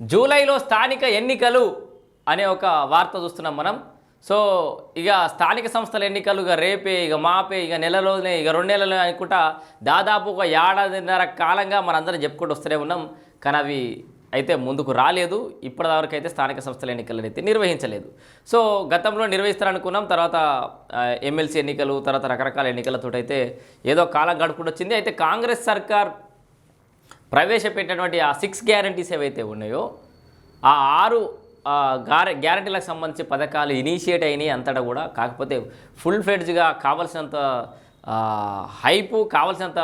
జూలైలో స్థానిక ఎన్నికలు అనే ఒక వార్త చూస్తున్నాం మనం. సో ఇక స్థానిక సంస్థల ఎన్నికలు ఇక రేపే ఇక మాపే ఇక నెల ఇక రెండు నెలలు అనుకుంటా దాదాపు ఒక ఏడాదిన్నర కాలంగా మనందరం చెప్పుకుంటూ వస్తూనే ఉన్నాం. కానీ అవి అయితే ముందుకు రాలేదు. ఇప్పటివరకు అయితే స్థానిక సంస్థల ఎన్నికలను అయితే నిర్వహించలేదు. సో గతంలో నిర్వహిస్తారనుకున్నాం. తర్వాత ఎమ్మెల్సీ ఎన్నికలు తర్వాత రకరకాల ఎన్నికలతో అయితే ఏదో కాలం గడుపుకుంటూ వచ్చింది. అయితే కాంగ్రెస్ సర్కార్ ప్రవేశపెట్టినటువంటి ఆ సిక్స్ గ్యారంటీస్ ఏవైతే ఉన్నాయో ఆ ఆరు గ్యారంటీలకు సంబంధించి పథకాలు ఇనిషియేట్ అయినాయి అంతటా కూడా. కాకపోతే ఫుల్ ఫెడ్జ్గా కావలసినంత హైపు కావలసినంత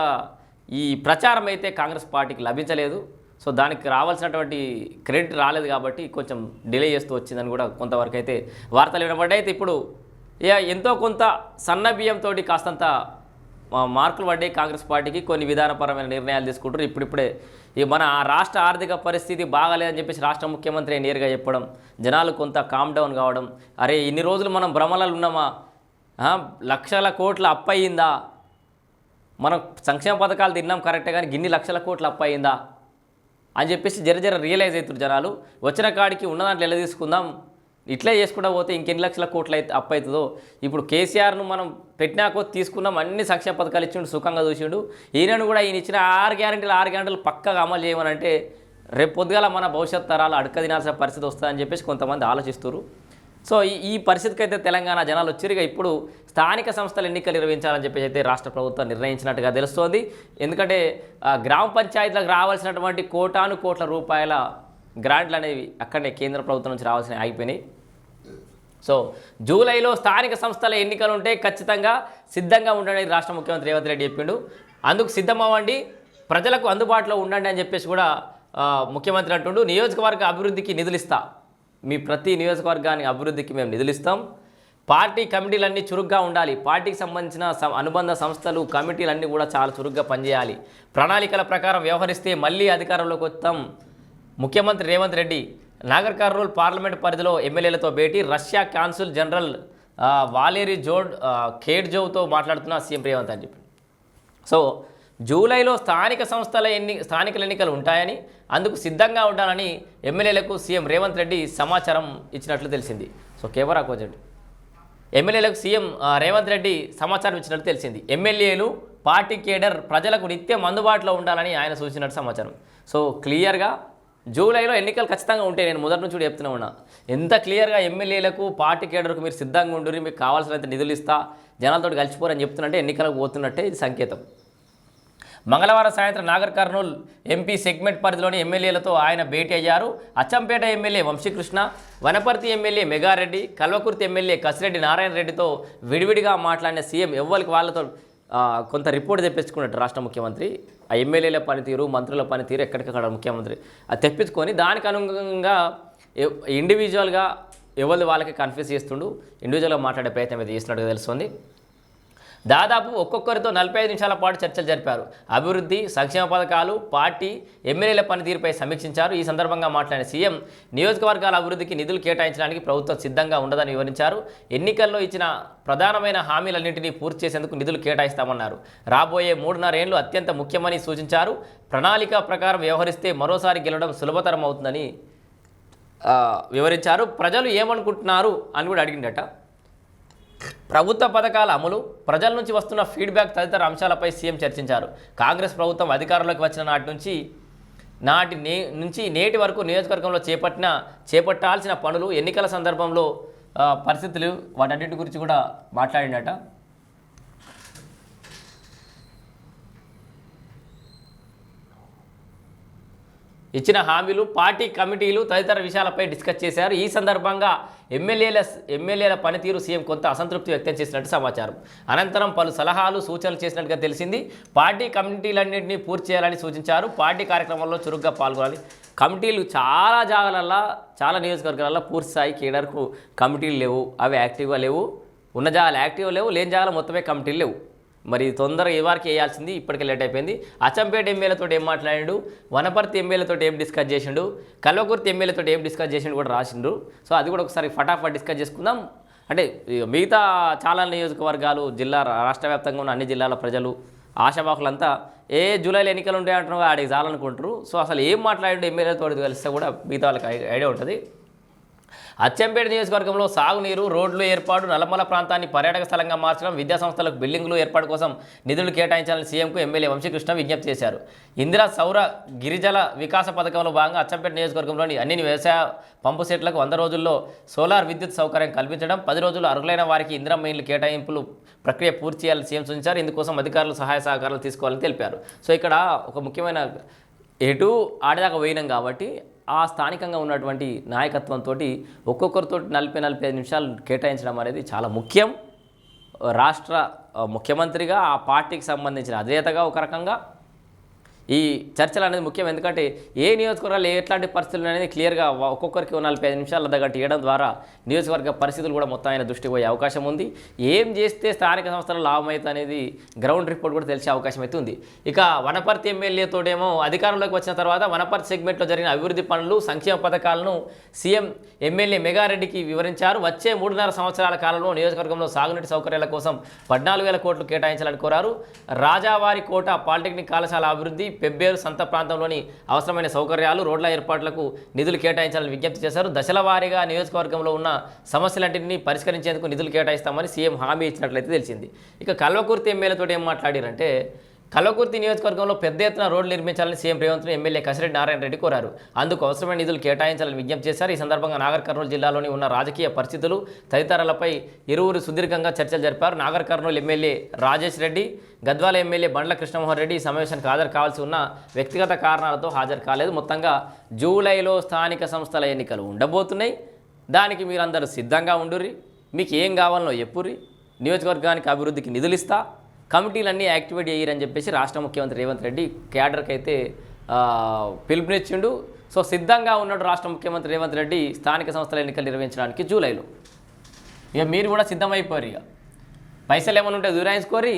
ఈ ప్రచారం అయితే కాంగ్రెస్ పార్టీకి లభించలేదు. సో దానికి రావాల్సినటువంటి క్రెడిట్ రాలేదు కాబట్టి కొంచెం డిలే చేస్తూ వచ్చిందని కూడా కొంతవరకు అయితే వార్తలు వినబడ్డాయి. అయితే ఇప్పుడు ఇక ఎంతో కొంత సన్న బియ్యంతో కాస్తంత మార్కులు పడ్డాయి కాంగ్రెస్ పార్టీకి కొన్ని విధానపరమైన నిర్ణయాలు తీసుకుంటారు. ఇప్పుడిప్పుడే ఈ మన రాష్ట్ర ఆర్థిక పరిస్థితి బాగాలేదని చెప్పేసి రాష్ట్ర ముఖ్యమంత్రి నేరుగా చెప్పడం జనాలు కొంత కామ్ డౌన్ కావడం అరే ఇన్ని రోజులు మనం భ్రమలలో ఉన్నామా? లక్షల కోట్ల అప్పయిందా మనం సంక్షేమ పథకాలు తిన్నాం కరెక్టే కానీ గిన్ని లక్షల కోట్ల అప్పయిందా అని చెప్పేసి జర జర రియలైజ్ అవుతారు జనాలు. వచ్చిన కాడికి ఉన్న దాంట్లో ఎలా తీసుకుందాం ఇట్లే చేసుకుంటా పోతే ఇంకెన్ని లక్షల కోట్లు అయితే అప్పు అవుతుందో ఇప్పుడు కేసీఆర్ను మనం పెట్టినాకో తీసుకున్నాం అన్ని సంక్షేమ పథకాలు ఇచ్చిండు సుఖంగా చూసిండు. ఈయనను కూడా ఈయన ఇచ్చిన ఆరు గ్యారెంటీలు ఆరు గ్యారెంటీలు పక్కగా అమలు చేయమని అంటే రేపు పొద్దుగాల మన భవిష్యత్ తరాలు అడక తినాల్సిన పరిస్థితి వస్తుందని చెప్పేసి కొంతమంది ఆలోచిస్తారు సో ఈ ఈ పరిస్థితికి అయితే తెలంగాణ జనాలు వచ్చిరుగా ఇప్పుడు స్థానిక సంస్థల ఎన్నికలు నిర్వహించాలని చెప్పేసి అయితే రాష్ట్ర ప్రభుత్వం నిర్ణయించినట్టుగా తెలుస్తోంది. ఎందుకంటే గ్రామ పంచాయతీలకు రావాల్సినటువంటి కోటాను కోట్ల రూపాయల గ్రాంట్లు అనేవి అక్కడనే కేంద్ర ప్రభుత్వం నుంచి రావాల్సినవి ఆగిపోయినాయి సో జూలైలో స్థానిక సంస్థల ఎన్నికలు ఉంటే ఖచ్చితంగా సిద్ధంగా ఉండండి రాష్ట్ర ముఖ్యమంత్రి రేవంత్ రెడ్డి చెప్పిండు. అందుకు సిద్ధమవ్వండి. ప్రజలకు అందుబాటులో ఉండండి అని చెప్పేసి కూడా ముఖ్యమంత్రి అంటుండు. నియోజకవర్గ అభివృద్ధికి నిధులిస్తా. మీ ప్రతి నియోజకవర్గానికి అభివృద్ధికి మేము నిధులిస్తాం. పార్టీ కమిటీలన్నీ చురుగ్గా ఉండాలి. పార్టీకి సంబంధించిన అనుబంధ సంస్థలు కమిటీలన్నీ కూడా చాలా చురుగ్గా పనిచేయాలి. ప్రణాళికల ప్రకారం వ్యవహరిస్తే మళ్ళీ అధికారంలోకి వస్తాం. ముఖ్యమంత్రి రేవంత్ రెడ్డి నాగర్ కర్నూల్ పార్లమెంట్ పరిధిలో ఎమ్మెల్యేలతో భేటీ రష్యా కాన్సుల్ జనరల్ వాలేరీ జోడ్ ఖేడ్జోవ్తో మాట్లాడుతున్న సీఎం రేవంత్ అని చెప్పి సో జూలైలో స్థానిక సంస్థల ఎన్ని స్థానికల ఎన్నికలు ఉంటాయని అందుకు సిద్ధంగా ఉండాలని ఎమ్మెల్యేలకు సీఎం రేవంత్ రెడ్డి సమాచారం ఇచ్చినట్లు తెలిసింది. సో కెమెరా కోచండి. ఎమ్మెల్యేలకు సీఎం రేవంత్ రెడ్డి సమాచారం ఇచ్చినట్టు తెలిసింది. ఎమ్మెల్యేలు పార్టీ కేడర్ ప్రజలకు నిత్యం అందుబాటులో ఉండాలని ఆయన సూచించినట్టు సమాచారం. సో క్లియర్గా జూలైలో ఎన్నికలు ఖచ్చితంగా ఉంటాయి. నేను మొదటి నుంచి కూడా చెప్తూనే ఉన్నా. ఎంత క్లియర్గా ఎమ్మెల్యేలకు పార్టీ కేడర్కు మీరు సిద్ధంగా ఉండుర్రి మీకు కావాల్సినంత నిధులు ఇస్తా జనాలతో కలిసిపోరని చెప్తున్నట్టే ఎన్నికలకు పోతున్నట్టే ఇది సంకేతం. మంగళవారం సాయంత్రం నాగర్ కర్నూల్ ఎంపీ సెగ్మెంట్ పరిధిలోని ఎమ్మెల్యేలతో ఆయన భేటీ అయ్యారు. Achampet MLA Vamshikrishna Wanaparthy MLA Megareddy Kalwakurthy MLA Kasireddy Narayana రెడ్డితో విడివిడిగా మాట్లాడిన సీఎం ఎవ్వరికి వాళ్ళతో కొంత రిపోర్ట్ తెప్పించుకున్నట్టు రాష్ట్ర ముఖ్యమంత్రి ఆ ఎమ్మెల్యేల పనితీరు మంత్రుల పనితీరు ఎక్కడికక్కడ ముఖ్యమంత్రి. అది తెప్పించుకొని దానికి అనుగుణంగా ఇండివిజువల్గా ఎవరి వాళ్ళకి కన్ఫ్యూజ్ చేస్తుండు ఇండివిజువల్గా మాట్లాడే ప్రయత్నం అయితే చేస్తున్నట్టుగా తెలుస్తుంది. దాదాపు ఒక్కొక్కరితో నలభై ఐదు నిమిషాల పాటు చర్చలు జరిపారు. అభివృద్ధి సంక్షేమ పథకాలు పార్టీ ఎమ్మెల్యేల పనితీరుపై సమీక్షించారు. ఈ సందర్భంగా మాట్లాడిన సీఎం నియోజకవర్గాల అభివృద్ధికి నిధులు కేటాయించడానికి ప్రభుత్వం సిద్ధంగా ఉండదని వివరించారు. ఎన్నికల్లో ఇచ్చిన ప్రధానమైన హామీలన్నింటినీ పూర్తి చేసేందుకు నిధులు కేటాయిస్తామన్నారు. రాబోయే మూడున్నరేళ్ళు అత్యంత ముఖ్యమని సూచించారు. ప్రణాళిక ప్రకారం వ్యవహరిస్తే మరోసారి గెలవడం సులభతరం అవుతుందని వివరించారు. ప్రజలు ఏమనుకుంటున్నారు అని కూడా అడిగిండట ప్రభుత్వ పథకాల అమలు ప్రజల నుంచి వస్తున్న ఫీడ్బ్యాక్ తదితర అంశాలపై సీఎం చర్చించారు. కాంగ్రెస్ ప్రభుత్వం అధికారంలోకి వచ్చిన నాటి నుంచి నాటి నే నుంచి నేటి వరకు నియోజకవర్గంలో చేపట్టిన చేపట్టాల్సిన పనులు ఎన్నికల సందర్భంలో పరిస్థితులు వాటన్నిటి గురించి కూడా మాట్లాడినట. ఇచ్చిన హామీలు పార్టీ కమిటీలు తదితర విషయాలపై డిస్కస్ చేశారు. ఈ సందర్భంగా ఎమ్మెల్యేల ఎమ్మెల్యేల పనితీరు సీఎం కొంత అసంతృప్తి వ్యక్తం చేసినట్టు సమాచారం. అనంతరం పలు సలహాలు సూచనలు చేసినట్టుగా తెలిసింది. పార్టీ కమిటీలన్నింటినీ పూర్తి చేయాలని సూచించారు. పార్టీ కార్యక్రమంలో చురుగ్గా పాల్గొనాలి. కమిటీలు చాలా జాగాలల్లో చాలా నియోజకవర్గాలలో పూర్తి స్థాయి కేడర్కు కమిటీలు లేవు. అవి యాక్టివ్గా లేవు. ఉన్న జాగాలు యాక్టివ్ లేవు. లేని జాగాలు మొత్తమే కమిటీలు లేవు. మరి తొందరగా ఈ వారికి వేయాల్సింది ఇప్పటికే లేట్ అయిపోయింది. అచ్చంపేట ఎమ్మెల్యేతో ఏం మాట్లాడిండు? వనపర్తి ఎమ్మెల్యేతో ఏం డిస్కస్ చేసిండు? కల్వకుర్తి ఎమ్మెల్యేతో ఏం డిస్కస్ చేసిండు కూడా రాసిండు. సో అది కూడా ఒకసారి ఫటాఫట్ డిస్కస్ చేసుకుందాం. అంటే మిగతా చాలా నియోజకవర్గాలు జిల్లా రాష్ట్ర వ్యాప్తంగా ఉన్న అన్ని జిల్లాల ప్రజలు ఆశావాకులంతా ఏ జూలైలో ఎన్నికలు ఉంటాయి ఆడికి చాలనుకుంటారు సో అసలు ఏం మాట్లాడి ఎమ్మెల్యేతో కలిస్తే కూడా మిగతా వాళ్ళకి ఐడియా ఉంటుంది. అచ్చంపేట నియోజకవర్గంలో సాగునీరు రోడ్లు ఏర్పాటు నల్లమల ప్రాంతాన్ని పర్యాటక స్థలంగా మార్చడం విద్యా సంస్థలకు బిల్డింగ్లు ఏర్పాటు కోసం నిధులు కేటాయించాలని సీఎంకు ఎమ్మెల్యే వంశీకృష్ణ విజ్ఞప్తి చేశారు. ఇందిరా సౌర గిరిజల వికాస పథకంలో భాగంగా అచ్చంపేట నియోజకవర్గంలోని అన్ని వ్యవసాయ పంపు సెట్లకు వంద రోజుల్లో సోలార్ విద్యుత్ సౌకర్యం కల్పించడం పది రోజులు అర్హులైన వారికి ఇందిరా మైన్లు కేటాయింపులు ప్రక్రియ పూర్తి చేయాలని సీఎం సూచించారు. ఇందుకోసం అధికారులు సహాయ సహకారాలు తీసుకోవాలని తెలిపారు. సో ఇక్కడ ఒక ముఖ్యమైన ఎటు ఆడదాకా పోయినాం కాబట్టి ఆ స్థానికంగా ఉన్నటువంటి నాయకత్వంతో ఒక్కొక్కరితో నలభై నలభై ఐదు నిమిషాలు కేటాయించడం అనేది చాలా ముఖ్యం. రాష్ట్ర ముఖ్యమంత్రిగా ఆ పార్టీకి సంబంధించిన అధినేతగా ఒక రకంగా ఈ చర్చలు అనేది ముఖ్యం. ఎందుకంటే ఏ నియోజకవర్గాలు ఎట్లాంటి పరిస్థితులు అనేది క్లియర్గా ఒక్కొక్కరికి నలభై ఐదు నిమిషాల దగ్గర ఇవ్వడం ద్వారా నియోజకవర్గ పరిస్థితులు కూడా మొత్తం ఆయన దృష్టికి పోయే అవకాశం ఉంది. ఏం చేస్తే స్థానిక సంస్థలు లాభం అవుతుంది అనేది గ్రౌండ్ రిపోర్ట్ కూడా తెలిసే అవకాశం అయితే ఉంది. ఇక వనపర్తి ఎమ్మెల్యేతోటేమో అధికారంలోకి వచ్చిన తర్వాత వనపర్తి సెగ్మెంట్లో జరిగిన అభివృద్ధి పనులు సంక్షేమ పథకాలను సీఎం ఎమ్మెల్యే మెగారెడ్డికి వివరించారు. వచ్చే మూడున్నర సంవత్సరాల కాలంలో నియోజకవర్గంలో సాగునీటి సౌకర్యాల కోసం పద్నాలుగు వేల కోట్లు కేటాయించాలని కోరారు. రాజావారి కోట పాలిటెక్నిక్ కళాశాల అభివృద్ధి పెబ్బేరు సంత ప్రాంతంలోని అవసరమైన సౌకర్యాలు రోడ్ల ఏర్పాట్లకు నిధులు కేటాయించాలని విజ్ఞప్తి చేశారు. దశల వారీగా నియోజకవర్గంలో ఉన్న సమస్యలన్నింటినీ పరిష్కరించేందుకు నిధులు కేటాయిస్తామని సీఎం హామీ ఇచ్చినట్లయితే తెలిసింది. ఇక కల్వకుర్తి ఎమ్మెల్యేతో ఏం మాట్లాడారంటే కలకుర్తి నియోజకవర్గంలో పెద్ద ఎత్తున రోడ్లు నిర్మించాలని సీఎం రేవంత్ ఎమ్మెల్యే కసిరెడ్డి నారాయణ రెడ్డి కోరారు. అందుకు అవసరమైన నిధులు కేటాయించాలని విజ్ఞప్తి చేశారు. ఈ సందర్భంగా నాగర్ కర్నూలు జిల్లాలోని ఉన్న రాజకీయ పరిస్థితులు తదితరాలపై ఇరువురు సుదీర్ఘంగా చర్చలు జరిపారు. నాగర్ కర్నూలు ఎమ్మెల్యే రాజేష్ రెడ్డి గద్వాల ఎమ్మెల్యే బండ్ల కృష్ణమోహన్ రెడ్డి ఈ సమావేశానికి హాజరు కావాల్సి ఉన్న వ్యక్తిగత కారణాలతో హాజరు కాలేదు. మొత్తంగా జూలైలో స్థానిక సంస్థల ఎన్నికలు ఉండబోతున్నాయి. దానికి మీరందరూ సిద్ధంగా ఉండుర్రి. మీకు ఏం కావాలనో ఎప్పుర్రి నియోజకవర్గానికి అభివృద్ధికి నిధులు ఇస్తా కమిటీలన్నీ యాక్టివేట్ చేయరని చెప్పేసి రాష్ట్ర ముఖ్యమంత్రి రేవంత్ రెడ్డి క్యాడర్కి అయితే పిలుపునిచ్చిండు. సో సిద్ధంగా ఉన్నాడు రాష్ట్ర ముఖ్యమంత్రి రేవంత్ రెడ్డి స్థానిక సంస్థల ఎన్నికలు నిర్వహించడానికి జూలైలో. ఇక మీరు కూడా సిద్ధమైపోయారు ఇక. పైసలు ఏమైనా ఉంటే దూరాయించుకోరి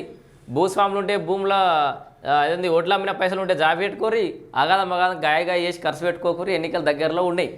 భూస్వాములు ఉంటే భూముల ఏదైంది అదేంది ఓట్ల అమ్మిన పైసలు ఉంటే జాబ్ పెట్టుకోరి అగాధం అగాధం గాయగా వేసి చేసి ఖర్చు పెట్టుకోకూరి ఎన్నికలు దగ్గరలో ఉన్నాయి.